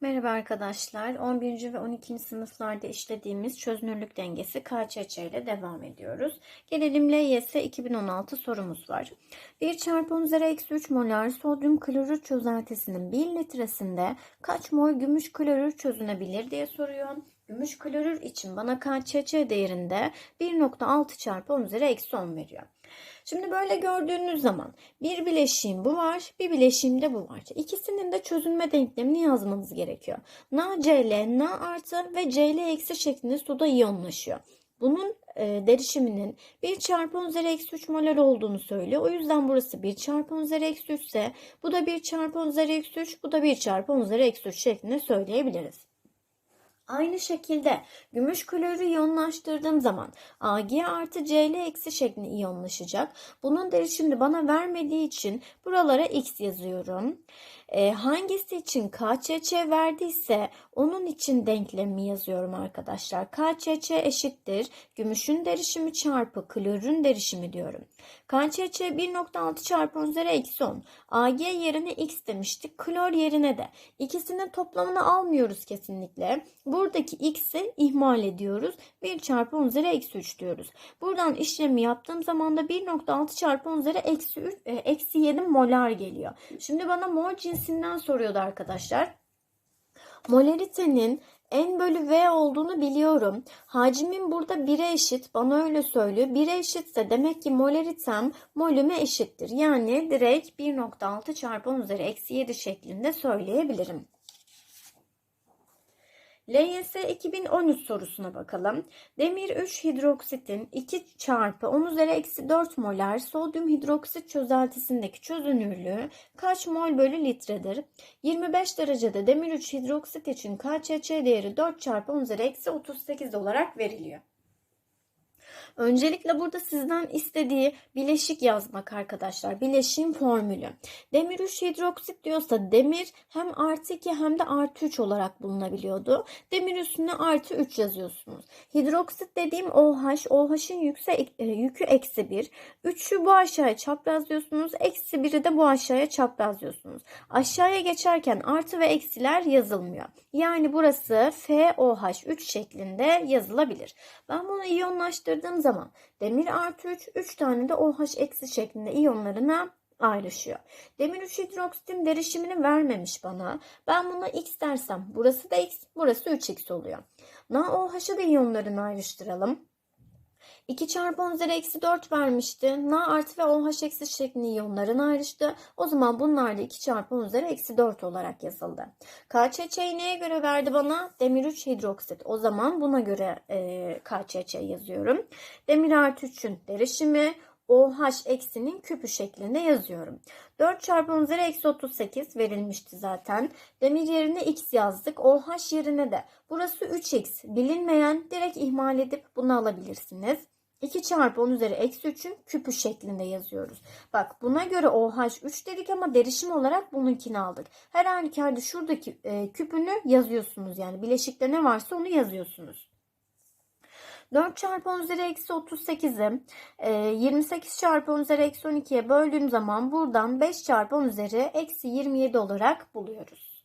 Merhaba arkadaşlar. 11. ve 12. sınıflarda işlediğimiz çözünürlük dengesi KÇÇ ile devam ediyoruz. Gelelim LYS 2016 sorumuz var. 1 çarpı 10 üzeri eksi 3 molar sodyum klorür çözeltisinin 1 litresinde kaç mol gümüş klorür çözünebilir diye soruyor. Gümüş klorür için bana KÇÇ değerinde 1.6 çarpı 10 üzeri eksi 10 veriyor. Şimdi böyle gördüğünüz zaman bir bileşiğim bu var, bir bileşiğim de bu var. İkisinin de çözünme denklemini yazmanız gerekiyor. NaCl, Na artı ve Cl eksi şeklinde suda iyonlaşıyor. Bunun e, derişiminin 1 çarpı 10 üzeri eksi 3 molar olduğunu söylüyor. O yüzden burası 1 çarpı 10 üzeri eksi 3 ise bu da 1 çarpı 10 üzeri eksi 3, bu da 1 çarpı 10 üzeri eksi 3 şeklinde söyleyebiliriz. Aynı şekilde gümüş klorürü iyonlaştırdığım zaman Ag artı Cl eksi şeklinde iyonlaşacak. Bunun derişimini bana vermediği için buralara x yazıyorum. E, hangisi için KÇÇ verdiyse onun için denklemi yazıyorum arkadaşlar. KÇÇ eşittir gümüşün derişimi çarpı klorürün derişimi diyorum. KÇÇ 1.6 çarpı 10 üzeri eksi 10. Ag yerine x demiştik. Klor yerine de. İkisinin toplamını almıyoruz kesinlikle. Buradaki x'i ihmal ediyoruz. 1 çarpı 10 üzeri eksi 3 diyoruz. Buradan işlemi yaptığım zaman da 1.6 çarpı 10 üzeri eksi, 3, e, eksi 7 molar geliyor. Şimdi bana mol cinsinden soruyordu arkadaşlar. Molaritenin N bölü V olduğunu biliyorum. Hacmin burada 1'e eşit. Bana öyle söylüyor. 1'e eşitse demek ki molaritem molüme eşittir. Yani direkt 1.6 çarpı 10 üzeri eksi 7 şeklinde söyleyebilirim. LYS 2013 sorusuna bakalım. Demir 3 hidroksitin 2 çarpı 10 üzeri eksi 4 molar sodyum hidroksit çözeltisindeki çözünürlüğü kaç mol bölü litredir? 25 derecede demir 3 hidroksit için KÇÇ değeri 4 çarpı 10 üzeri eksi 38 olarak veriliyor. Öncelikle burada sizden istediği bileşik yazmak arkadaşlar. Bileşiğin formülü. Demir 3 hidroksit diyorsa demir hem artı 2 hem de artı 3 olarak bulunabiliyordu. Demir üstüne artı 3 yazıyorsunuz. Hidroksit dediğim OH. OH'ın yüksek, e, yükü eksi 1. 3'ü bu aşağıya çaprazlıyorsunuz. Eksi 1'i de bu aşağıya çaprazlıyorsunuz. Aşağıya geçerken artı ve eksiler yazılmıyor. Yani burası FOH3 şeklinde yazılabilir. Ben bunu iyonlaştırdığım zaman demir artı 3, 3 tane de OH eksi şeklinde iyonlarına ayrışıyor. Demir 3 hidroksitin derişimini vermemiş bana. Ben buna x dersem burası da x, burası 3x oluyor. NaOH'ı da iyonlarını ayrıştıralım. 2 çarpı 10 üzeri eksi 4 vermişti. Na artı ve OH eksi şeklinde iyonların ayrıştı. O zaman bunlar da 2 çarpı 10 üzeri eksi 4 olarak yazıldı. KÇÇ'yi neye göre verdi bana? Demir 3 hidroksit. O zaman buna göre e, KÇÇ yazıyorum. Demir artı 3'ün derişimi OH eksinin küpü şeklinde yazıyorum. 4 çarpı 10 üzeri eksi 38 verilmişti zaten. Demir yerine x yazdık. OH yerine de. Burası 3x. Bilinmeyen direkt ihmal edip bunu alabilirsiniz. 2 çarpı 10 üzeri eksi 3'ün küpü şeklinde yazıyoruz. Bak buna göre OH 3 dedik ama derişim olarak bununkini aldık. Her halükarda şuradaki e, küpünü yazıyorsunuz. Yani bileşikte ne varsa onu yazıyorsunuz. 4 çarpı 10 üzeri eksi 38'i 28 çarpı 10 üzeri eksi 12'ye böldüğüm zaman buradan 5 çarpı 10 üzeri eksi 27 olarak buluyoruz.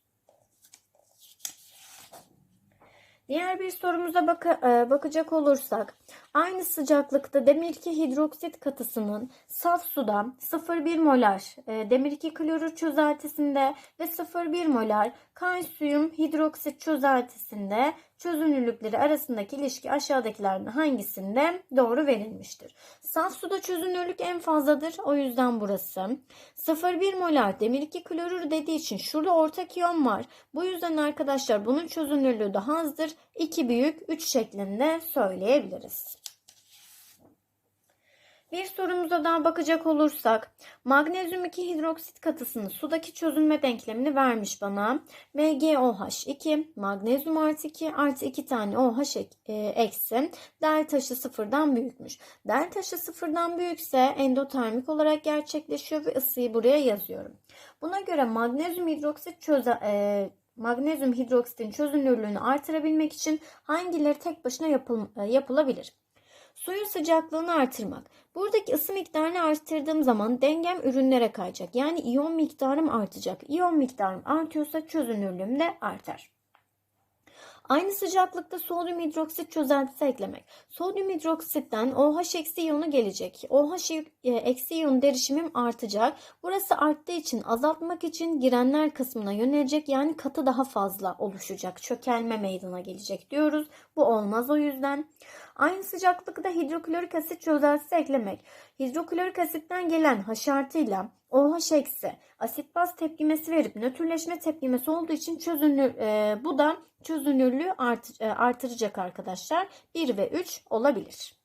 Diğer bir sorumuza bak e, bakacak olursak aynı sıcaklıkta demir 2 hidroksit katısının saf suda 0,1 molar e, demir 2 klorür çözeltisinde ve 0,1 molar kalsiyum hidroksit çözeltisinde çözünürlükleri arasındaki ilişki aşağıdakilerden hangisinde doğru verilmiştir? Saf suda çözünürlük en fazladır. O yüzden burası. 0,1 molar demir 2 klorür dediği için şurada ortak iyon var. Bu yüzden arkadaşlar bunun çözünürlüğü daha azdır. 2 büyük 3 şeklinde söyleyebiliriz. Bir sorumuza daha bakacak olursak magnezyum 2 hidroksit katısının sudaki çözünme denklemini vermiş bana. MgOH2 magnezyum artı 2 artı 2 tane OH eksi del taşı sıfırdan büyükmüş. Del taşı sıfırdan büyükse endotermik olarak gerçekleşiyor ve ısıyı buraya yazıyorum. Buna göre magnezyum hidroksit çöze, e, magnezyum hidroksitin çözünürlüğünü artırabilmek için hangileri tek başına yapıl, e, yapılabilir? Suyun sıcaklığını artırmak. Buradaki ısı miktarını arttırdığım zaman dengem ürünlere kayacak. Yani iyon miktarım artacak. İyon miktarım artıyorsa çözünürlüğüm de artar. Aynı sıcaklıkta sodyum hidroksit çözeltisi eklemek. Sodyum hidroksitten OH eksi iyonu gelecek. OH e, eksi iyon derişimim artacak. Burası arttığı için azaltmak için girenler kısmına yönelecek. Yani katı daha fazla oluşacak. Çökelme meydana gelecek diyoruz. Bu olmaz o yüzden. Aynı sıcaklıkta hidroklorik asit çözeltisi eklemek. Hidroklorik asitten gelen H artıyla OH eksi asit baz tepkimesi verip nötrleşme tepkimesi olduğu için çözünür, e, bu da çözünürlüğü art, e, artıracak arkadaşlar. 1 ve 3 olabilir.